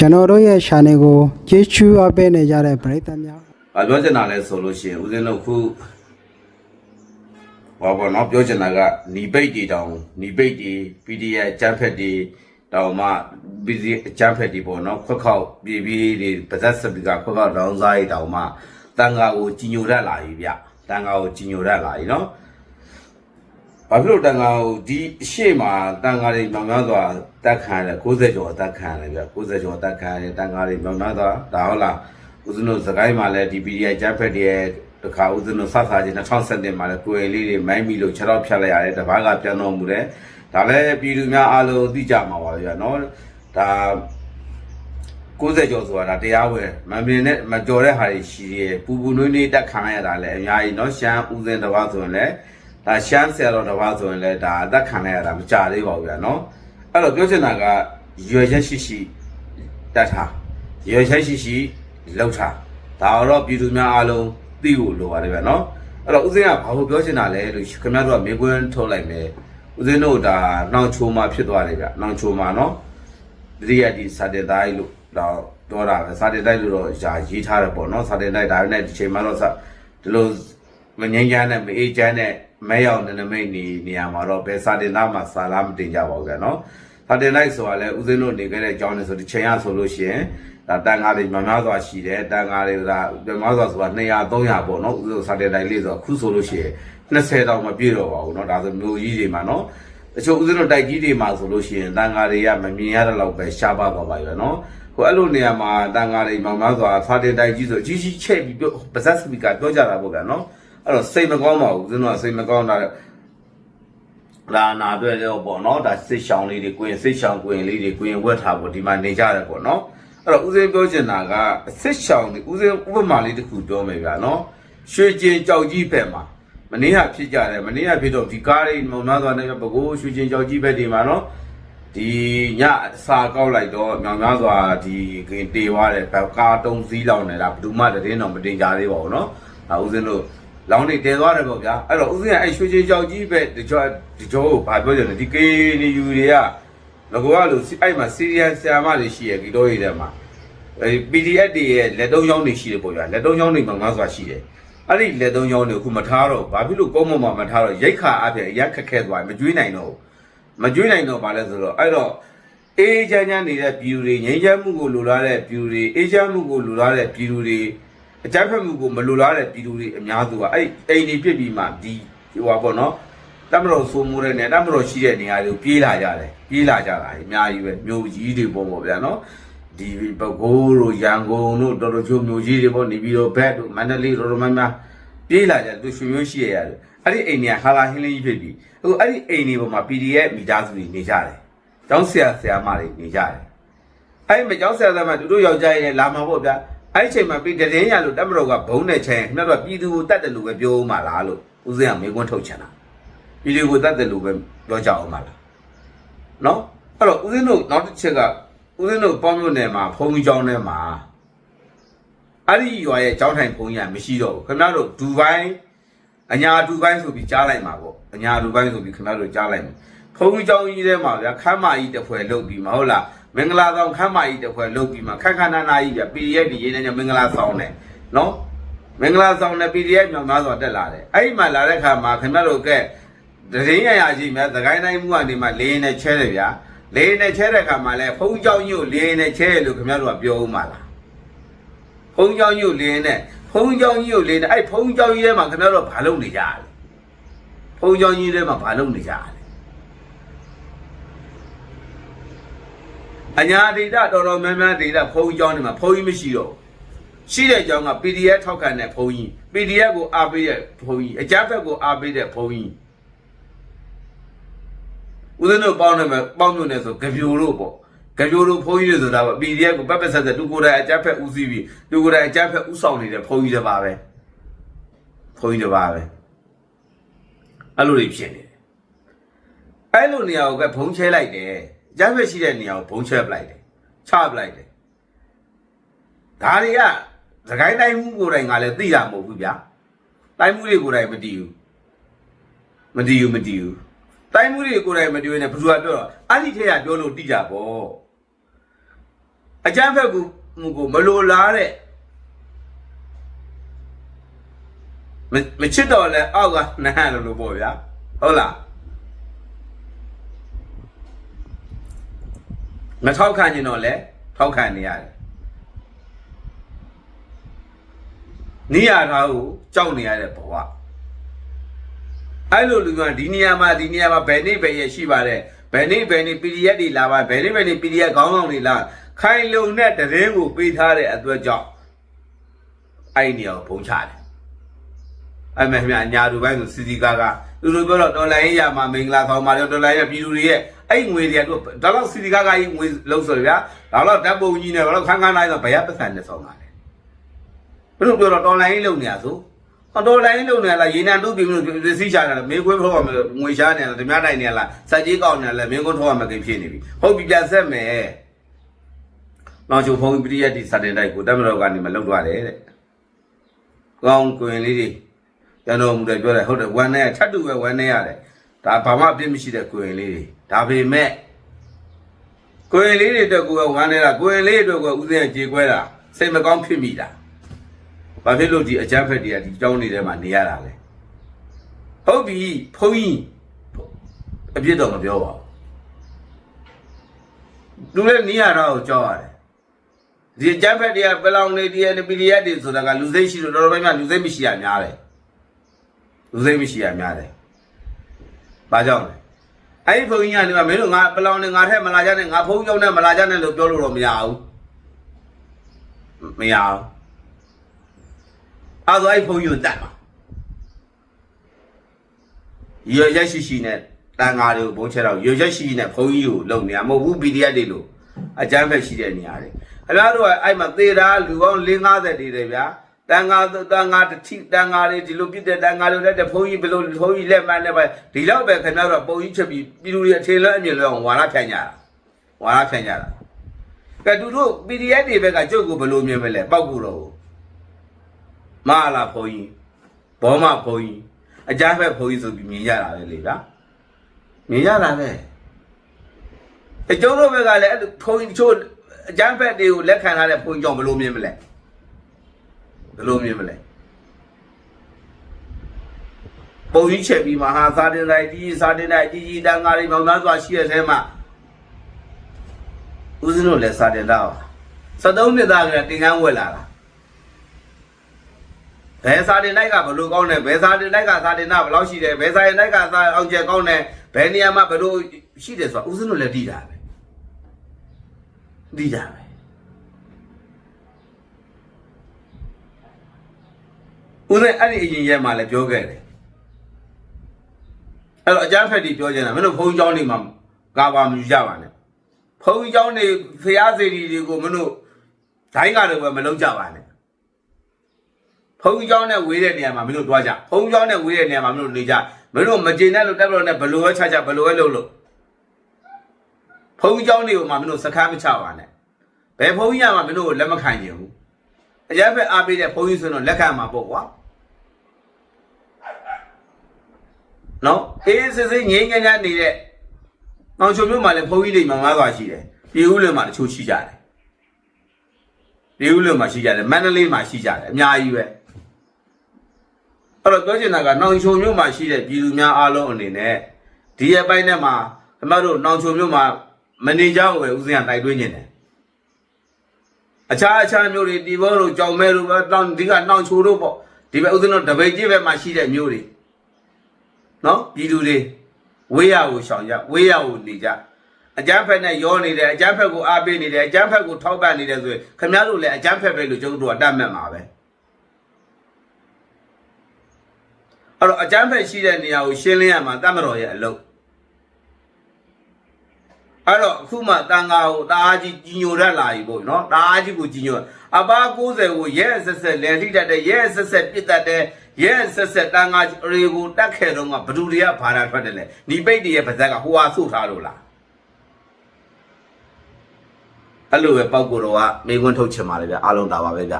ကျွန်တော်တို့ရဲ့ channel ကိုကျေးဇူးအပ်ပေးနေကြတဲ့ပရိသတ်များ။ဘာပြောချင်တာလဲဆိုလို့ရှိရင်ဦးဇင်းတို့ခုဘာပေါ်တော့ပြောချင်တာကညီပိတ်တီတောင်ညီပိတ်တီ PDF အချမ်းဖက်တီတောင်မှ PD အချမ်းဖက်တီပေါ့နော်ခွက်ခေါက်ပြည်ပြည်တွေပါဇက်စပီကာခွက်ခေါက်ဒေါင်းစားရီတောင်မှတန်ဃာကိုကြီးညိုတတ်လာပြီဗျ။တန်ဃာကိုကြီးညိုတတ်လာပြီနော်။ ဘာဖြစ်လို့တန်ဃာကိုဒီအရှိမတန်ဃာတွေမြောင်များစွာတက်ခံရတယ်60ကျော်တက်ခံရတယ်ဗျ60ကျော်တက်ခံရတယ်တန်ဃာတွေမြောင်များစွာဒါဟုတ်လား ဦးဇင်းတို့စကိုင်းမှာလည်းဒီ PDF ဂျက်ဖက်တွေရဲ့တခါဦးဇင်းတို့ဆက်စားခြင်း2017မှာလည်းကိုယ်လေးတွေမိုင်းမီလို့ခြေတော့ဖြတ်လိုက်ရတယ်တပားကပြန်တော်မူတယ်ဒါလည်းပြည်သူများအားလုံးသိကြမှာပါဗျာနော်ဒါ60ကျော်ဆိုတာဒါတရားဝင်မမြင်နဲ့မကြော်တဲ့ဟာတွေရှိရဲပူပူနွေးနွေးတက်ခံရတာလည်းအများကြီးเนาะရှမ်းဦးစင်းတစ်ပါးဆိုရင်လည်း ဒါရှမ်းဆရာတော်တစ်ပါးဆိုရင်လည်းဒါအသက်ခံရတာမကြသေးပါဘူးဗျာနော်အဲ့တော့ပြောချင်တာကရွယ်ချက်ရှိရှိတတ်ထားရွယ်ချက်ရှိရှိလောက်ထားဒါတော့ပြည်သူများအားလုံးသိဖို့လိုပါတယ်ဗျာနော်အဲ့တော့ဦးစင်းကဘာလို့ပြောချင်တာလဲလို့ခင်ဗျားတို့ကမေးခွန်းထုတ်လိုက်မယ်ဦးစင်းတို့ဒါနှောင်ချိုးမှဖြစ်သွားတယ်ဗျနှောင်ချိုးမှနော်တတိယဒီစာတေတိုင်းလို့တော့တော့တာပဲစာတေတိုင်းလို့တော့ယာရေးထားတယ်ပေါ့နော်စာတေတိုင်းဒါနဲ့ဒီချိန်မှတော့ဒီလိုမငြိမ်းချမ်းနဲ့မအေးချမ်းနဲ့ မဲရောက်နနမိတ်နေနေရာမှာတော့ဘယ်စာတင်သားမှာစာလားမတင်ကြပါဘူးကနော်စာတင်လိုက်ဆိုတာလဲဦးစင်းတို့နေခဲ့တဲ့အကြောင်းလဲဆိုဒီချိန်ရဆိုလို့ရှိရင်ဒါတန်ခါတွေမများစွာရှိတယ်တန်ခါတွေကပြမစွာဆိုတာ200 300ပေါ့နော်ဦးစင်းတို့စာတင်တိုင်းလေးဆိုခုဆိုလို့ရှိရင်20တောင်မပြည့်တော့ပါဘူးနော်ဒါဆိုမျိုးကြီးတွေမှာနော်အချို့ဦးစင်းတို့တိုက်ကြီးတွေမှာဆိုလို့ရှိရင်တန်ခါတွေကမမြင်ရတဲ့လောက်ပဲရှားပါသွားပါပြီနော်ဟိုအဲ့လိုနေရာမှာတန်ခါတွေမောင်မောင်ဆိုတာဖာတင်တိုင်ကြီးဆိုအကြီးကြီးချက်ပြီးပါဇက်စပီကာပြောကြတာပေါ့ကနော် အဲ့တော့စိတ်မကောင်းပါဘူးဦးဇင်းတို့ကစိတ်မကောင်းတာလာနာအတွက်တော့ပေါ့နော်ဒါစိတ်ရှောင်လေးတွေကိုရင်စိတ်ရှောင်ကိုရင်လေးတွေကိုရင်ဝက်ထားဖို့ဒီမှာနေကြတယ်ပေါ့နော်အဲ့တော့ဦးဇင်းပြောချင်တာကစိတ်ရှောင်တွေဦးဇင်းဥပမာလေးတစ်ခုပြောမယ်ဗျာနော်ရွှေကျင်ကြောက်ကြီးဖက်မှာမနေ့ကဖြစ်ကြတယ်မနေ့ကဖြစ်တော့ဒီကားတွေမုံသားသွားနေပဲကိုရွှေချင်းကြောက်ကြီးဘက်ဒီမှာနော်ဒီညစာကောက်လိုက်တော့မြောင်များစွာဒီကင်တေသွားတယ်ဘကာတုံးစည်းလောင်နေတာဘယ်သူမှတည်တော့မတင်ကြသေးပါဘူးနော်အဲဦးဇင်းတို့ လောင်းနေတဲသွားတယ်ပေါ့ဗျာအဲ့တော့ဦးဇင်းကအဲ့ရွှေချင်းကြောက်ကြီးဘက်ဒီကြောဒီကြောကိုဘာပြောကြလဲဒီကေနီယူတွေကငကောကလို့အဲ့မှာစီရီယန်ဆရာမတွေရှိရဒီတော့ရတဲ့မှာအဲ PDF တွေရဲ့လက်တုံးချောင်းတွေရှိတယ်ပေါ့ဗျာလက်တုံးချောင်းတွေမြောင်များစွာရှိတယ်အဲ့ဒီလက်သုံးချောင်းတွေအခုမထားတော့ဘာဖြစ်လို့ကုန်းမမှာမထားတော့ရိတ်ခါအပြင်ရက်ခက်ခဲသွားမကြွေးနိုင်တော့မကြွေးနိုင်တော့ဘာလဲဆိုတော့အဲ့တော့အေးချမ်းချမ်းနေတဲ့ပြည်သူတွေငြိမ်းချမ်းမှုကိုလိုလားတဲ့ပြည်သူတွေအေးချမ်းမှုကိုလိုလားတဲ့ပြည်သူတွေ အကြမ်းဖက်မှုကိုမလိုလားတဲ့ပြည်သူတွေအများစုကအဲ့အိမ်တွေပြစ်ပြီးမှဒီဟိုပါပေါ့နော်တမတော်ဆိုမိုးတဲ့နဲ့တမတော်ရှိတဲ့နေရာတွေကိုပြေးလာကြတယ်ပြေးလာကြတာအများကြီးပဲမြို့ကြီးတွေပေါ့ပေါ့ဗျာနော်ဒီပဲခူးတို့ရန်ကုန်တို့တော်တော်ချိုးမျိုးကြီးတွေပေါ့နေပြီးတော့ဘက်တို့မန္တလေးတော်တော်များများပြေးလာကြသူရွှေမျိုးရှိရရတယ်အဲ့ဒီအိမ်တွေကဟာလာဟင်းလေးကြီးဖြစ်ပြီးအခုအဲ့ဒီအိမ်တွေပေါ်မှာ PDF မိသားစုတွေနေကြတယ်။ကျောင်းဆရာဆရာမတွေနေကြတယ်။အဲ့ဒီမကျောင်းဆရာဆရာမတို့တို့ယောက်ျားရည်လာမှာပေါ့ဗျာ။ အဲ့ဒီချိန်မှာပြီးတည်င်းရလို့တက်မတော်ကဘုံနဲ့ချဲမြတ်တော့ပြည်သူကိုတတ်တယ်လို့ပဲပြောဦးမှာလားလို့ဦးစင်းကမေးခွန်းထုတ်ချင်တာ။ပြည်သူကိုတတ်တယ်လို့ပဲပြောကြအောင်မှာလား။နော်အဲ့တော့ဦးစင်းတို့နောက်တစ်ချက်ကဦးစင်းတို့ပေါင်းမြို့နယ်မှာဖုံကြီးကျောင်းထဲမှာအဲ့ဒီရွာရဲ့ကျောင်းထိုင်ဖုံကြီးကမရှိတော့ဘူးခင်ဗျားတို့ဒူဘိုင်းအညာဒူဘိုင်းဆိုပြီးကြားလိုက်မှာပေါ့အညာဒူဘိုင်းဆိုပြီးခင်ဗျားတို့ကြားလိုက်မှာဖုံကြီးကျောင်းကြီးထဲမှာဗျာခမ်းမကြီးတစ်ဖွဲလုပ်ပြီးမဟုတ်လား မင်္ဂလာဆောင်ခမ်းမကြီးတစ်ခွဲလုပ်ပြီးမှခက်ခဏနာကြီးပြ PDF ဒီရေးနေကြမင်္ဂလာဆောင်တယ်နော်မင်္ဂလာဆောင်တဲ့ PDF မြန်မာဆိုတက်လာတယ်အဲ့ဒီမှာလာတဲ့ခါမှာခင်ဗျားတို့ကတရင်ရရကြီးမြတ်သခိုင်းတိုင်းမှုကနေမှလေးနဲ့ချဲတယ်ဗျာလေးနဲ့ချဲတဲ့ခါမှာလဲဖုံးကြောင်ညို့လေးနဲ့ချဲလို့ခင်ဗျားတို့ကပြောဦးမှာလားဖုံးကြောင်ညို့လေးနဲ့ဖုံးကြောင်ညို့လေးနဲ့အဲ့ဖုံးကြောင်ကြီးထဲမှာခင်ဗျားတို့ကဘာလုပ်နေကြလဲဖုံးကြောင်ကြီးထဲမှာဘာလုပ်နေကြလဲ အညာဒေတာတော်တော်များများဒေတာဘုံကြီးကျောင်းတွေမှာဘုံကြီးမရှိတော့ရှိတဲ့ကျောင်းက PDF ထောက်ခံတဲ့ဘုံကြီး PDF ကိုအားပေးတဲ့ဘုံကြီးအကြမ်းဖက်ကိုအားပေးတဲ့ဘုံကြီးဦးဇင်းတို့ပေါင်းနေမှာပေါင်းလို့နေဆိုကြပြိုတို့ပေါ့ကြပြိုတို့ဘုံကြီးတွေဆိုတာပေါ့ PDF ကိုပတ်ပတ်ဆက်ဆက်သူကိုယ်တိုင်အကြမ်းဖက်ဦးစီးပြီးသူကိုယ်တိုင်အကြမ်းဖက်ဦးဆောင်နေတဲ့ဘုံကြီးတွေပါပဲဘုံကြီးတွေပါပဲအဲ့လိုတွေဖြစ်နေတယ်အဲ့လိုနေရာကိုကဘုံချဲလိုက်တယ် အကြက်ဖက်ရှိတဲ့နေရာကိုဘုံချဲပလိုက်တယ်ချပလိုက်တယ်ဒါတွေကသခိုင်းတိုင်းမှုကိုယ်တိုင်ကလည်းသိတာမဟုတ်ဘူးဗျာတိုင်းမှုတွေကိုယ်တိုင်မတည်ဘူးမတည်ဘူးမတည်ဘူးတိုင်းမှုတွေကိုယ်တိုင်မတွေ့နဲ့ဘယ်သူကပြောတော့အဲ့ဒီထက်ကပြောလို့တိကြပေါ့အကြမ်းဖက်ကူမှုကိုမလိုလားတဲ့မမချစ်တော့လဲအောက်ကနဟန်လို့လို့ပေါ့ဗျာဟုတ်လား မထောက်ခံကျင်တော့လဲထောက်ခံနေရတယ်နေရတာကိုကြောက်နေရတဲ့ဘဝအဲ့လိုလူကဒီနေရာမှာဒီနေရာမှာဘယ်နေ့ဘယ်ရက်ရှိပါတယ်ဘယ်နေ့ဘယ်နေ့ PDF တွေလာပါဘယ်နေ့ဘယ်နေ့ PDF ခေါင်းဆောင်တွေလာခိုင်လုံတဲ့တရင်ကိုပေးထားတဲ့အတွက်ကြောင့်အဲ့ဒီနေရာကိုဘုံချတယ်အဲ့မဲ့မြအညာတို့ဘိုင်းဆိုစီစီကားကားသူတို့ပြောတော့တော်လိုင်းရမှာမင်္ဂလာဆောင်ပါတော့တော်လိုင်းရပြည်သူတွေရဲ့ အဲ့ငွေတွေကတို့ဒါတော့စီစီကားကားကြီးငွေလုံးဆိုရဗျာဒါတော့ဓာတ်ပုံကြီးနဲ့ဒါတော့ခန်းခန်းလိုက်တော့ဘယ်ရပတ်စံနဲ့ဆောင်ပါလဲဘယ်လိုပြောတော့တော်လိုင်းလုံနေရဆိုအတော်လိုင်းလုံနေလားရေနံတုပ်ပြီးလို့စီးချတာလားမေခွေးဖောက်ရမယ်ငွေရှားနေလားဓမြတိုင်နေလားစက်ကြီးကောက်နေလားမင်းကုန်းထောက်ရမယ်ကိဖြစ်နေပြီဟုတ်ပြီပြန်ဆက်မယ်နောက်ချိုဖုန်းပရိယတ်ဒီစတင်တိုက်ကိုတက်မတော်ကနေမလောက်သွားတယ်တဲ့ကောင်းကွင်လေးတွေကျွန်တော်မူတယ်ပြောတယ်ဟုတ်တယ်ဝမ်းနဲ့ထပ်တူပဲဝမ်းနဲ့ရတယ် ဒါဘာမှအပြစ်မရှိတဲ့ကွင်လေးတွေဒါပေမဲ့ကွင်လေးတွေအတွက်ကိုယ်ဝမ်းနေတာကွင်လေးတွေအတွက်ကိုဥစဉ်ကြေကွဲတာစိတ်မကောင်းဖြစ်မိတာဘာဖြစ်လို့ဒီအကြမ်းဖက်တွေကဒီကြောင်းနေတဲ့မှာနေရတာလဲဟုတ်ပြီဖုန်းကြီးအပြစ်တော့မပြောပါဘူးလူလည်းနေရတာကိုကြောက်ရတယ်ဒီအကြမ်းဖက်တွေကပလောင်နေဒီအန်ပီဒီအက်တွေဆိုတာကလူစိတ်ရှိလို့တော်တော်များများလူစိတ်မရှိရများတယ်လူစိတ်မရှိရများတယ် ဘာကြောင့်လဲအဲ့ဒီဘုန်းကြီးကနေမှမင်းတို့ငါပလောင်နေငါထက်မလာကြနဲ့ငါဖုန်းကြောင်းနဲ့မလာကြနဲ့လို့ပြောလို့တော့မရဘူးမရဘူးအဲ့တော့အဲ့ဘုန်းကြီးကိုတတ်ပါရရရှိရှိနဲ့တန်ဃာတွေကိုဘုန်းချတော့ရရရှိရှိနဲ့ဘုန်းကြီးကိုလုံနေရမဟုတ်ဘူး PDF တွေလို့အကြမ်းဖက်ရှိတဲ့နေရာတွေခင်ဗျားတို့ကအဲ့မှာသေတာလူပေါင်း50တည်တယ်ဗျာ တန်ဃာတန်ဃာတတိတန်ဃာတွေဒီလိုပြစ်တဲ့တန်ဃာတွေလက်တဲ့ဘုန်းကြီးဘယ်လိုဘုန်းကြီးလက်မှန်နဲ့ပဲဒီလောက်ပဲခင်ဗျားတို့ကပုံကြီးချက်ပြီးပြည်သူတွေအထေလွှဲအမြင်လွှဲအောင်ဝါရဖြန့်ကြတာဝါရဖြန့်ကြတာကဲသူတို့ PDF တွေဘက်ကကျုပ်ကိုဘယ်လိုမြင်မလဲပောက်ကူတော့မဟာလာဘုန်းကြီးဘောမဘုန်းကြီးအကြမ်းဖက်ဘုန်းကြီးဆိုပြီးမြင်ကြတာပဲလေဗျာမြင်ကြတာပဲအကျုံးတို့ဘက်ကလည်းအဲ့လိုဘုန်းကြီးချို့အကြမ်းဖက်တွေကိုလက်ခံထားတဲ့ဘုန်းကြီးကြောင့်ဘယ်လိုမြင်မလဲ ဘယ်လိုမြင်မလဲပုံကြီးချက်ပြီးမဟာသာတင်တိုင်းကြီးကြီးသာတင်တိုင်းကြီးကြီးတန်ဃာတွေမြောင်များစွာရှိတဲ့အဲမှာဦးဇင်းတို့လည်းစာတင်တော့73နှစ်သားကတင်ကန်းဝက်လာတာဘယ်စာတင်တိုက်ကဘလို့ကောင်းတယ်ဘယ်စာတင်တိုက်ကစာတင်တာဘယ်လောက်ရှိတယ်ဘယ်စာတင်တိုက်ကစာအောင်ကျကောင်းတယ်ဘယ်နေရာမှာဘလို့ရှိတယ်ဆိုတာဦးဇင်းတို့လည်းသိတာပဲသိတာပဲ ဦးသိန်းအဲ့ဒီအရင်ရဲမှာလည်းပြောခဲ့တယ်အဲ့တော့အကျန်းဖက်တီပြောချင်တာမင်းတို့ဘုန်းကြီးကျောင်းနေမှာကာပါမယူကြပါနဲ့ဘုန်းကြီးကျောင်းနေဖျားစေတီတွေကိုမင်းတို့ဒိုင်းကတော့ပဲမလုံးကြပါနဲ့ဘုန်းကြီးကျောင်းနဲ့ဝေးတဲ့နေရာမှာမင်းတို့တွားကြဘုန်းကြီးကျောင်းနဲ့ဝေးတဲ့နေရာမှာမင်းတို့နေကြမင်းတို့မကျေနပ်လို့တက်လို့နဲ့ဘလို့ပဲချချဘလို့ပဲလုပ်လို့ဘုန်းကြီးကျောင်းတွေကိုမှမင်းတို့စကားမချပါနဲ့ဘယ်ဘုန်းကြီးကမှမင်းတို့လက်မခံကြဘူး အကြမ်းဖက်အားပေးတဲ့ဘုန်းကြီးဆိုတော့လက်ခံမှာပေါ့ကွာနော်အေးစစ်စစ်ငိမ့်ငိမ့်ငိမ့်နေတဲ့အောင်ချုံမျိုးမှာလည်းဘုန်းကြီးတွေမှာငားသွားရှိတယ်ပြည်ဦးလွင်မှာတချို့ရှိကြတယ်ပြည်ဦးလွင်မှာရှိကြတယ်မန္တလေးမှာရှိကြတယ်အများကြီးပဲအဲ့တော့ပြောချင်တာကနောင်ချုံမျိုးမှာရှိတဲ့ပြည်သူများအားလုံးအနေနဲ့ဒီရဲ့ပိုင်းထဲမှာကျွန်တော်တို့နောင်ချုံမျိုးမှာမနေကြဘူးပဲဦးစင်းကတိုက်တွင်းနေတယ် အခြားအခြားမျိုးတွေတီဘောတို့ကြောင်မဲတို့ပဲတောင်းဒီကနောင်ချိုတို့ပေါ့ဒီဘက်ဦးစင်းတို့တပိတ်ကြီးဘက်မှာရှိတဲ့မျိုးတွေနော်ပြည်သူတွေဝေးရကိုရှောင်ကြဝေးရကိုနေကြအကျန်းဖက်နဲ့ရောနေတယ်အကျန်းဖက်ကိုအားပေးနေတယ်အကျန်းဖက်ကိုထောက်ပံ့နေတယ်ဆိုရင်ခင်ဗျားတို့လည်းအကျန်းဖက်ပဲလို့ကျုပ်တို့ကတတ်မှတ်မှာပဲအဲ့တော့အကျန်းဖက်ရှိတဲ့နေရာကိုရှင်းလင်းရမှာတတ်မတော်ရဲ့အလုပ် အဲ့တော့အခုမှတန်ဃာကိုတအားကြီးကြီးညိုရလာပြီပေါ့နော်တအားကြီးကိုကြီးညိုအပါ90ကိုရဲဆက်ဆက်လဲထိတတ်တယ်ရဲဆက်ဆက်ပြစ်တတ်တယ်ရဲဆက်ဆက်တန်ဃာတွေကိုတတ်ခဲ့တော့ကဘဒူတွေကဘာသာထွက်တယ်လဲညီပိတ်တွေရဲ့ပါဇက်ကဟိုဟာဆုတ်ထားလို့လားအဲ့လိုပဲပောက်ကိုတော့ကမေကွန်းထုတ်ချင်ပါလေဗျအားလုံးတာပါပဲဗျ